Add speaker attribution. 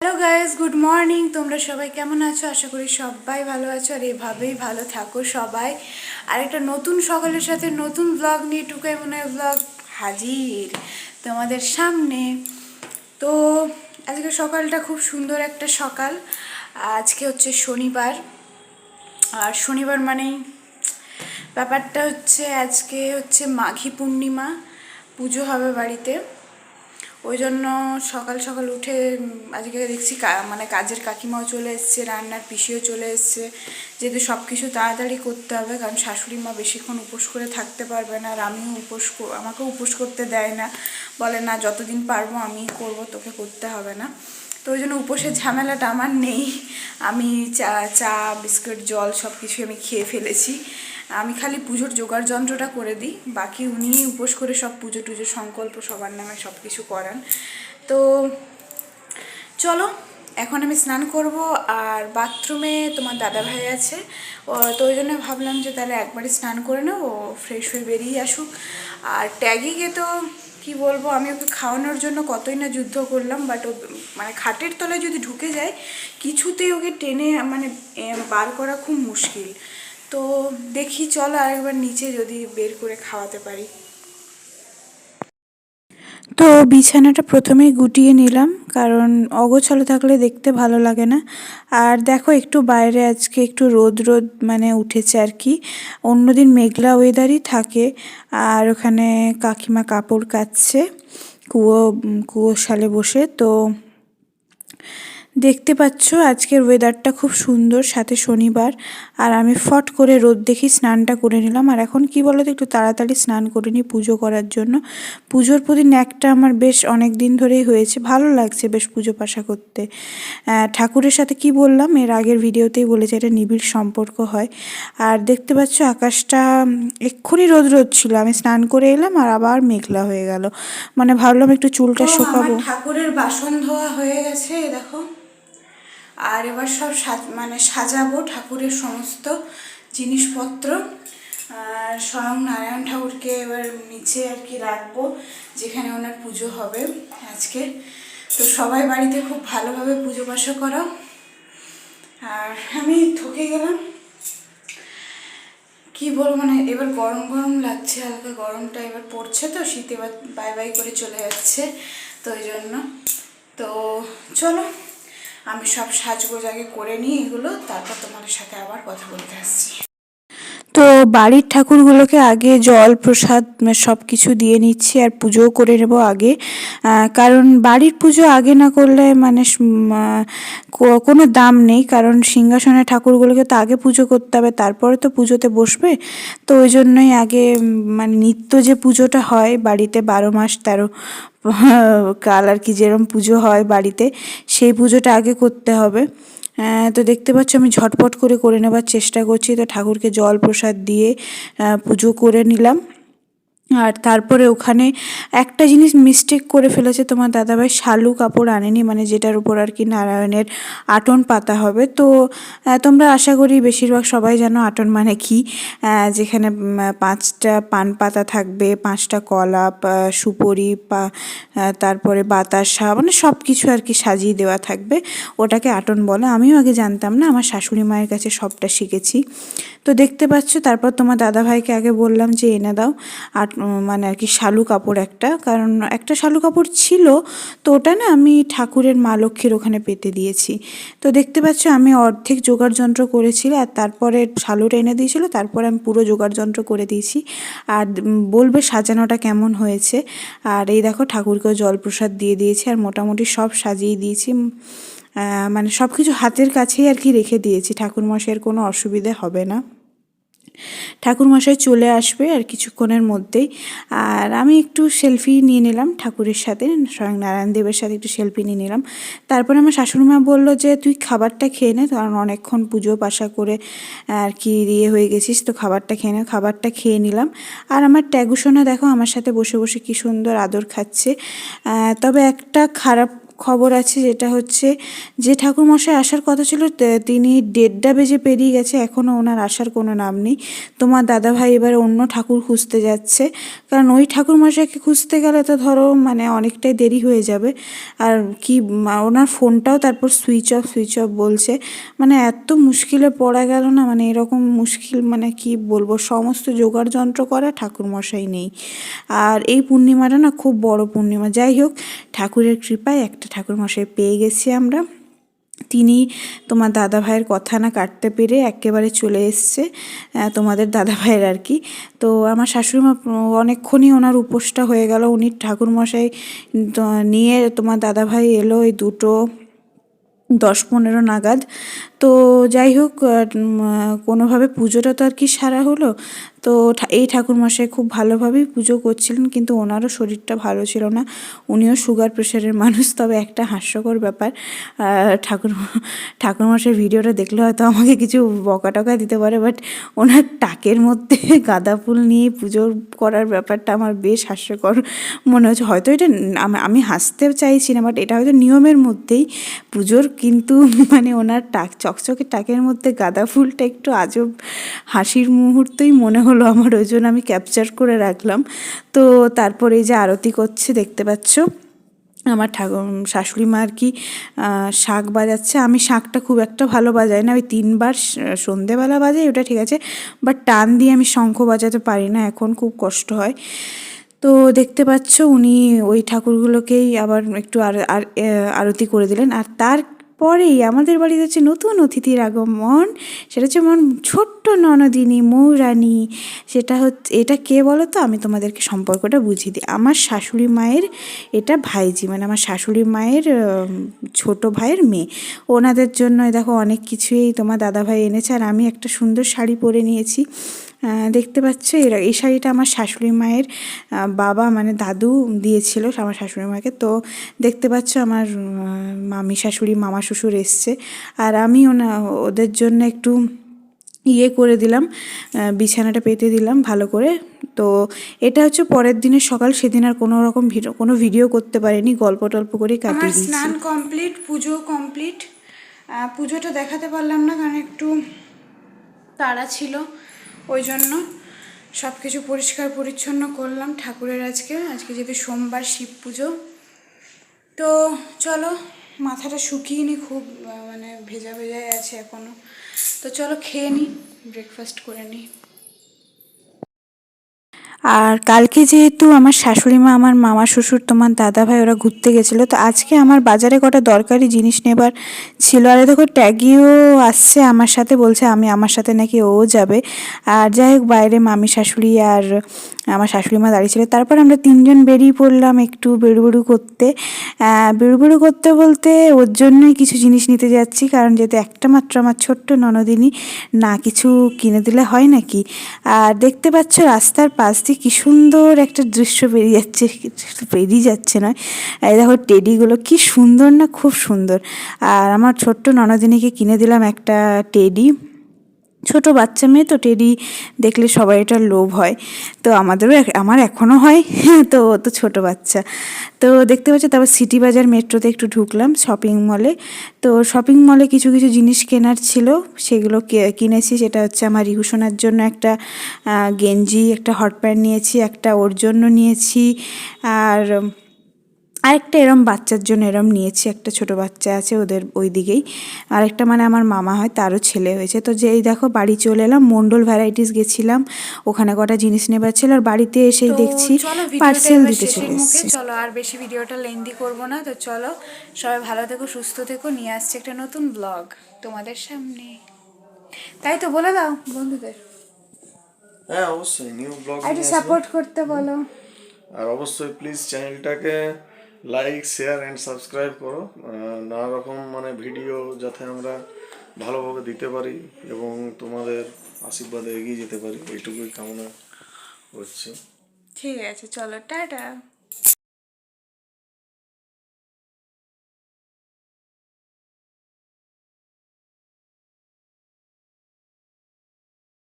Speaker 1: Hello guys good morning তোমরা সবাই কেমন আছো? আশা করি সবাই ভালো আছো আর এভাবেই ভালো থাকো সবাই। আর একটা নতুন সকালের সাথে নতুন ব্লগ নিয়ে টুকাই মনে হয় ব্লগ হাজির তোমাদের সামনে। তো আজকে সকালটা খুব সুন্দর একটা সকাল। আজকে হচ্ছে শনিবার। আর শনিবার মানেই ব্যাপারটা হচ্ছে আজকে হচ্ছে মাঘী পূর্ণিমা। পুজো হবে বাড়িতে। ওই জন্য সকাল সকাল উঠে আজকে দেখছি মানে কাজের কাকিমাও চলে এসছে, রান্নার পিসিও চলে এসছে। যেহেতু সব কিছু তাড়াতাড়ি করতে হবে, কারণ শাশুড়ি মা বেশিক্ষণ উপোস করে থাকতে পারবে না আর আমিও উপোস আমাকেও উপোস করতে দেয় না। বলে, না, যতদিন পারব আমিই করব, তোকে করতে হবে না। তো ওই জন্য উপোসের ঝামেলাটা আমার নেই। আমি চা চা, বিস্কুট, জল সব কিছু আমি খেয়ে ফেলেছি। আমি খালি পুজোর জোগাড় যন্ত্রটা করে দিই, বাকি উনি উপোস করে সব পুজো টুজো সংকল্প, সবার নামে সব কিছু করান। তো চলো, এখন আমি স্নান করব আর বাথরুমে তোমার দাদা ভাই আছে তো ওই জন্য ভাবলাম যে তাহলে একবারই স্নান করে নেব ফ্রেশ হয়ে বেরিয়ে আসুক। আর ট্যাগিকে তো, কি বলব, আমি ওকে খাওয়ানোর জন্য কতই না যুদ্ধ করলাম বাট ও মানে খাটের তলায় যদি ঢুকে যায়, কিছুতেই ওকে টেনে মানে বার করা খুব মুশকিল। তো দেখি, চলো আরেকবার নিচে যদি বের করে খাওয়াতে পারি। তো বিছানাটা প্রথমেই গুটিয়ে নিলাম, কারণ অগোছালো থাকলে দেখতে ভালো লাগে না। আর দেখো, একটু বাইরে আজকে একটু রোদ রোদ মানে উঠেছে আর কি। অন্যদিন মেঘলা ওয়েদারই থাকে, আর ওখানে কাকিমা কাপড় কাচ্ছে, কুয়ো কুয়ো সালে বসে। তো দেখতে পাচ্ছ আজকের ওয়েদারটা খুব সুন্দর সাথে শনিবার। আর আমি ফট করে রোদ দেখি স্নানটা করে নিলাম। আর এখন কি বলো তো একটু তাড়াতাড়ি স্নান করে নিই পুজো করার জন্য। পুজোর প্রতি ন্যাকটা আমার বেশ অনেক দিন ধরেই হয়েছে। ভালো লাগছে বেশ পুজো পাশা করতে। ঠাকুরের সাথে কি বললাম? এর আগের ভিডিওতেই বলেছে এটা নিবিড় সম্পর্ক হয়। আর দেখতে পাচ্ছ আকাশটা এক্ষুনি রোদ রোদ ছিল। আমি স্নান করে এলাম আর আবার মেঘলা হয়ে গেল। মানে ভাবলাম একটু চুলটা শুকাবো। ঠাকুরের বাসন ধোয়া হয়ে গেছে দেখো। আর এবার সব মানে সাজাবো ঠাকুরের সমস্ত জিনিসপত্র। আর স্বয়ং নারায়ণ ঠাকুরকে এবার নিচে আর কি রাখব, যেখানে ওনার পুজো হবে আজকে। তো সবাই বাড়িতে খুব ভালোভাবে পুজো পাশা করো। আর আমি থকে গেলাম। কি বলব মানে এবার গরম গরম লাগছে, হালকা গরমটা এবার পড়ছে তো, শীত এবার বাই বাই করে চলে যাচ্ছে, তো ওই জন্য। তো চলো। আমি সব সাজগোজ আগে করে নিই এগুলো তারপর তোমাদের সাথে আবার কথা বলতে আসছি। তো বাড়ির ঠাকুরগুলোকে আগে জল, প্রসাদ সব কিছু দিয়ে নিচ্ছি আর পুজোও করে নেব আগে। কারণ বাড়ির পুজো আগে না করলে মানে কোনো দাম নেই। কারণ সিংহাসনের ঠাকুরগুলোকে তো আগে পুজো করতে হবে, তারপরে তো পুজোতে বসবে। তো ওই জন্যই আগে মানে নিত্য যে পুজোটা হয় বাড়িতে বারো মাস, তেরো কাল আর কি যেরম পুজো হয় বাড়িতে, সেই পুজোটা আগে করতে হবে। তো দেখতে পাচ্ছ আমি ঝটপট করে করে নেবার চেষ্টা করছি। তো ঠাকুরকে জল প্রসাদ দিয়ে পুজো করে নিলাম। আর তারপরে ওখানে একটা জিনিস মিস্টেক করে ফেলেছে তোমার দাদাভাই, শালু কাপড় আনেনি মানে যেটার উপর আর কি নারায়ণের আটন পাতা হবে। তো তোমরা আশা করি বেশিরভাগ সবাই জানো আটন মানে কি। যেখানে পাঁচটা পান পাতা থাকবে, পাঁচটা কলা সুপরি পা তারপরে বাতাসা মানে সব কিছু আর কি সাজিয়ে দেওয়া থাকবে। ওটাকে আটন বলে। আমিও আগে জানতাম না, আমার শাশুড়ি মায়ের কাছে সবটা শিখেছি। তো দেখতে পাচ্ছ, তারপর তোমার দাদাভাইকে আগে বললাম যে, এনে দাও। আট মানে আর কি শালু কাপড় একটা। কারণ একটা শালু কাপড় ছিল, তো ওটা না আমি ঠাকুরের মা লক্ষ্মীর ওখানে পেতে দিয়েছি। তো দেখতে পাচ্ছ আমি অর্ধেক জোগাড় যন্ত্র করেছি আর তারপরে শালুটা এনে দিয়েছিল, তারপরে আমি পুরো জোগাড় যন্ত্র করে দিয়েছি। আর বলবে সাজানোটা কেমন হয়েছে। আর এই দেখো ঠাকুরকেও জলপ্রসাদ দিয়ে দিয়েছি, আর মোটামুটি সব সাজিয়ে দিয়েছি। মানে সব কিছু হাতের কাছেই আর কি রেখে দিয়েছি। ঠাকুরমশাইয়ের কোনো অসুবিধে হবে না। ঠাকুরমশাই চলে আসবে আর কিছুক্ষণের মধ্যেই। আর আমি একটু সেলফি নিয়ে নিলাম ঠাকুরের সাথে, স্বয়ং নারায়ণ দেবের সাথে একটু সেলফি নিয়ে নিলাম। তারপরে আমার শাশুড়িমা বলল যে, তুই খাবারটা খেয়ে নে, কারণ অনেকক্ষণ পুজো পাশা করে আর কি ইয়ে হয়ে গেছিস, তো খাবারটা খেয়ে নে। খাবারটা খেয়ে নিলাম। আর আমার ট্যাগুসোনা দেখো, আমার সাথে বসে বসে কি সুন্দর আদর খাচ্ছে। তবে একটা খারাপ খবর আছে যেটা হচ্ছে যে ঠাকুরমশাই আসার কথা ছিল তিনি দেড়টা বেজে পেরিয়ে গেছে এখনও ওনার আসার কোনো নাম নেই। তোমার দাদাভাই এবার অন্য ঠাকুর খুঁজতে যাচ্ছে। কারণ ওই ঠাকুরমশাইকে খুঁজতে গেলে তো ধরো মানে অনেকটাই দেরি হয়ে যাবে। আর কি ওনার ফোনটাও তারপর সুইচ অফ সুইচ অফ বলছে। মানে এত মুশকিলে পড়া গেল না মানে এরকম মুশকিল মানে কি বলব, সমস্ত জোগাড় যন্ত্র করা ঠাকুরমশাই নেই। আর এই পূর্ণিমাটা না খুব বড় পূর্ণিমা। যাই হোক, ঠাকুরের কৃপায় একটা ঠাকুরমশাই পেয়ে গেছি আমরা। তিনি তোমার দাদা ভাইয়ের কথা না কাটতে পেরে একেবারে চলে এসছে তোমাদের দাদা ভাইয়ের আর কি। তো আমার শাশুড়িমা অনেকক্ষণই ওনার উপোসটা হয়ে গেল। উনি ঠাকুরমশাই নিয়ে তোমার দাদা ভাই এলো এই দুটো দশ পনেরো নাগাদ। তো যাই হোক কোনোভাবে পুজোটা তো আর কি সারা হলো। তো এই ঠাকুরমশাই খুব ভালোভাবেই পুজো করছিলেন, কিন্তু ওনারও শরীরটা ভালো ছিল না। উনিও সুগার প্রেশারের মানুষ, তবে একটা হাস্যকর ব্যাপার। ঠাকুর, ঠাকুরমশাই ভিডিওটা দেখলে হয়তো আমাকে কিছু বকা টকা দিতে পারে বাট ওনার টাকের মধ্যে গাঁদা ফুল নিয়ে পুজো করার ব্যাপারটা আমার বেশ হাস্যকর মনে হচ্ছে। হয়তো এটা আমি হাসতে চাইছি না বাট এটা হয়তো নিয়মের মধ্যেই পুজোর, কিন্তু মানে ওনার টাক, চকচকে টাকের মধ্যে গাঁদা ফুলটা একটু আজব হাসির মুহূর্তেই মনে হলো। আমার ওই জন্য আমি ক্যাপচার করে রাখলাম। তো তারপরে এই যে আরতি করছে, দেখতে পাচ্ছ? আমার ঠাকুর শাশুড়ি মা আর কি শাঁখ বাজাচ্ছে। আমি শাঁখটা খুব একটা ভালো বাজাই না, ওই তিনবার সন্ধেবেলা বাজাই, ওটা ঠিক আছে। বাট টান দিয়ে আমি শঙ্খ বাজাতে পারি না, এখন খুব কষ্ট হয়। তো দেখতে পাচ্ছ, উনি ওই ঠাকুরগুলোকেই আবার একটু আর আর আরতি করে দিলেন। আর তারপরেই আমাদের বাড়িতে হচ্ছে নতুন অতিথির আগমন। সেটা হচ্ছে মন ছোট্ট ননদিনী মৌরানী। সেটা হচ্ছে, এটা কে বলো তো আমি তোমাদেরকে সম্পর্কটা বুঝিয়ে দিই। আমার শাশুড়ি মায়ের এটা ভাইজি মানে আমার শাশুড়ি মায়ের ছোট ভাইয়ের মেয়ে। ওনাদের জন্য দেখো অনেক কিছুই তোমার দাদা ভাই এনেছে। আর আমি একটা সুন্দর শাড়ি পরে নিয়েছি। দেখতে পাচ্ছ এরা এই শাড়িটা আমার শাশুড়ি মায়ের বাবা মানে দাদু দিয়েছিল আমার শাশুড়ি মাকে। তো দেখতে পাচ্ছ আমার মামি শাশুড়ি মামা শ্বশুর এসছে। আর আমি ওনা ওদের জন্য একটু ইয়ে করে দিলাম বিছানাটা পেতে দিলাম ভালো করে। তো এটা হচ্ছে পরের দিনের সকাল সেদিন আর কোনো রকম ভিডিও কোনো ভিডিও করতে পারিনি গল্প টল্প করে কাটিয়ে দিয়েছি।
Speaker 2: স্নান কমপ্লিট পুজো কমপ্লিট। পুজোটা দেখাতে পারলাম না কারণ একটু তাড়া ছিল। ওই জন্য সব কিছু পরিষ্কার পরিচ্ছন্ন করলাম ঠাকুরের আজকে। আজকে যেহেতু সোমবার শিব পুজো। তো চলো, মাথাটা শুকিয়ে নি খুব মানে ভেজা ভেজাই আছে এখনও তো চলো খেয়ে নিই ব্রেকফাস্ট করে নিই
Speaker 1: আর কালকে যেহেতু আমার শাশুড়ি মা, আমার মামা শ্বশুর, তোমার দাদা ভাই ওরা ঘুরতে গেছিল, তো আজকে আমার বাজারে কটা দরকারি জিনিস নেবার ছিল। আর দেখো, ট্যাগিও আসছে আমার সাথে, বলছে আমি আমার সাথে নাকি ও যাবে। আর যাই হোক, বাইরে মামি শাশুড়ি আর আমার শাশুড়ি মা দাঁড়িয়ে ছিল। তারপর আমরা তিনজন বেরিয়ে পড়লাম একটু বেড়ুবেড়ু করতে। আহ, বেড়ুবেড়ু করতে বলতে ওর জন্যই কিছু জিনিস নিতে যাচ্ছি কারণ যেহেতু একটা মাত্র আমার ছোট্ট ননদিনী না কিছু কিনে দিলে হয় নাকি? আর দেখতে পাচ্ছ রাস্তার পাশ দিয়ে কী সুন্দর একটা দৃশ্য বেরিয়ে যাচ্ছে। বেরিয়ে যাচ্ছে নয় এই দেখো টেডিগুলো কি সুন্দর না খুব সুন্দর। আর আমার ছোট্ট ননদিনীকে কিনে দিলাম একটা টেডি। ছোট বাচ্চা মেয়ে তো টেডি, দেখলে সবাই এটা লোভ হয়। তো আমাদেরও আমার এখনও হয় তো ও তো ছোট বাচ্চা। তো দেখতে পাচ্ছ, তারপর সিটি বাজার মেট্রোতে একটু ঢুকলাম শপিং মলে তো শপিং মলে কিছু কিছু জিনিস কেনার ছিল, সেগুলো কিনেছি, সেটা হচ্ছে আমার রিহুসোনার জন্য একটা গেঞ্জি, একটা হট প্যান্ট নিয়েছি, একটা ওর জন্য নিয়েছি, আর আরেকটা এরম বাচ্চার জন্য এরম নিয়েছি একটা ছোট বাচ্চা আছে ওদের ওই দিকেই আরেকটা মানে আমার মামা হয় তারও ছেলে হয়েছে। তো যেই দেখো বাড়ি চলে এলাম মন্ডল ভ্যারাইটিস গেছিলাম ওখানে কটা জিনিস নেবার ছিল আর বাড়িতে এসেই দেখছি
Speaker 2: চলো
Speaker 1: পার্সেল দিতে চলে
Speaker 2: চলো আর বেশি ভিডিওটা লেন্দি করব না। তো চলো সবাই ভালো থেকো সুস্থ থেকো নিয়ে আসছে একটা নতুন ব্লগ তোমাদের সামনে। তাই তো বলে দাও বন্ধুদের।
Speaker 3: হ্যাঁ অবশ্যই নিউ ব্লগ
Speaker 2: একটু সাপোর্ট করতে বলো।
Speaker 3: আর অবশ্যই প্লিজ চ্যানেলটাকে লাইক শেয়ার অ্যান্ড সাবস্ক্রাইব করো। নানা রকম মানে ভিডিও যাতে আমরা ভালোভাবে দিতে পারি এবং তোমাদের আশীর্বাদে এগিয়ে যেতে পারি। এইটুকুই কামনা করছি।
Speaker 2: ঠিক আছে, চলো, টাটা।